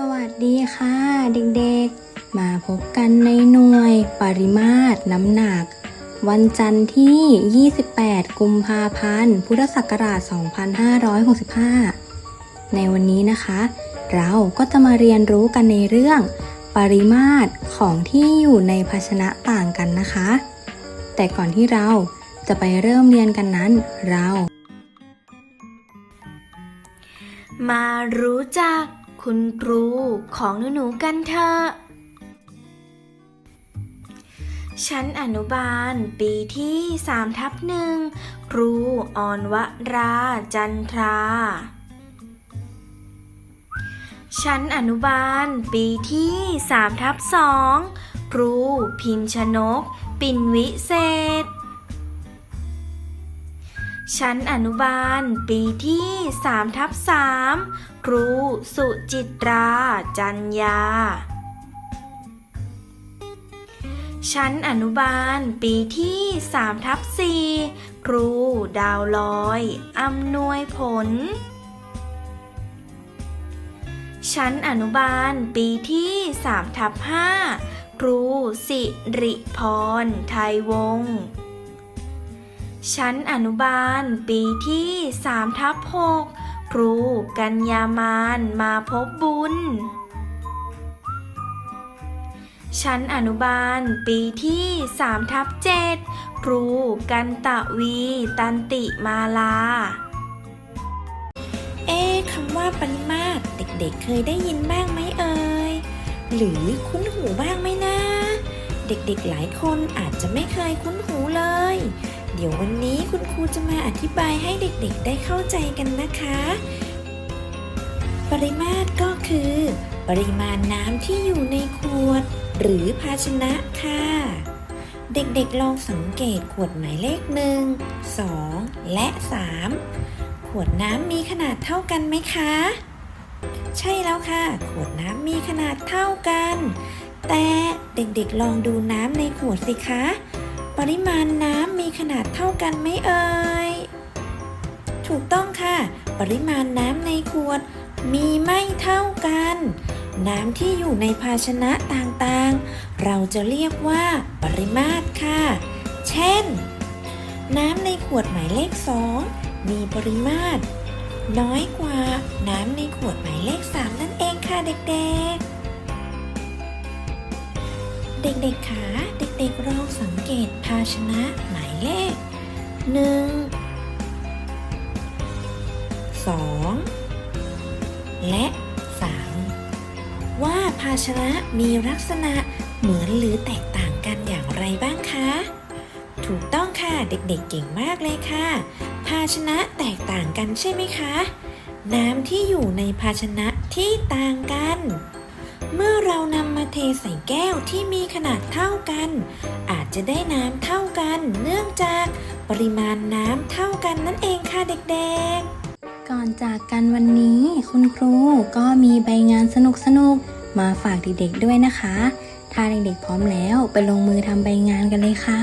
สวัสดีค่ะเด็กๆ มาพบกันในหน่วยปริมาตรน้ำหนัก วันจันทร์ที่ 28 กุมภาพันธ์ พุทธศักราช 2565 ในวันนี้นะคะ เราก็จะมาเรียนรู้กันในเรื่อง ปริมาตรของที่อยู่ในภาชนะต่างกันนะคะ แต่ก่อนที่เราจะไปเริ่มเรียนกันนั้นเรา มารู้จัก คุณครูของหนูๆกันเถอะ ชั้นอนุบาลปีที่3ทับหนึ่งครูออนวราจันทรา ชั้นอนุบาลปีที่3ทับสองครูพิมพ์ชนก ปิ่นวิเศษ ชั้นอนุบาล ปีที่3ทับ3ครู สุจิตรา จันยา ชั้นอนุบาล ปีที่3ทับ4ครู ดาวลอยอำนวยผล ชั้นอนุบาล ปีที่3ทับ5ครู สิริพร ไทยวงศ์ ชั้นอนุบาล ปีที่3ทับ6ครูกัญญามานมาพบบุญ ชั้นอนุบาล ปีที่3ทับ7ครูกันตะวี ตันติมาลา เอ๊คำว่าปริมาตรเด็กๆเคยได้ยินบ้างไหมเอ่ย หรือคุ้นหูบ้างไหมนะ เด็กๆหลายคนอาจจะไม่เคยคุ้นหูเลย เดี๋ยววันนี้คุณครูจะมาอธิบายให้เด็กๆได้เข้าใจกันนะคะ ปริมาตรก็คือ ปริมาณน้ำที่อยู่ในขวด หรือภาชนะค่ะ เด็กๆลองสังเกตขวดหมายเลขหนึ่งสองและสามขวดน้ำมีขนาดเท่ากันไหมคะ ใช่แล้วค่ะ ขวดน้ำมีขนาดเท่ากัน แต่เด็กๆลองดูน้ำในขวดสิคะ ปริมาณน้ำมีขนาดเท่ากันไหมเอ่ย ถูกต้องค่ะ ปริมาณน้ำในขวดมีไม่เท่ากัน น้ำที่อยู่ในภาชนะต่างๆ เราจะเรียกว่าปริมาตรค่ะ เช่น น้ำในขวดหมายเลขสองมีปริมาตร น้อยกว่าน้ำในขวดหมายเลข3นั่นเองค่ะเด็กๆ เด็กๆคะเด็กๆลองสังเกตภาชนะหมายเลข1 2และ3ว่าภาชนะมีลักษณะเหมือนหรือแตกต่างกันอย่างไรบ้างคะ ถูกต้องค่ะเด็กๆเก่งมากเลยค่ะ ภาชนะแตกต่างกันใช่ไหมคะ น้ำที่อยู่ในภาชนะที่ต่างกัน เมื่อเรานำมาเทใส่แก้วที่มีขนาดเท่ากัน อาจจะได้น้ำเท่ากัน เนื่องจากปริมาณน้ำเท่ากันนั่นเองค่ะเด็กๆ ก่อนจากกันวันนี้คุณครูก็มีใบงานสนุกๆมาฝากเด็กๆด้วยนะคะ ถ้าเด็กๆพร้อมแล้วไปลงมือทำใบงานกันเลยค่ะ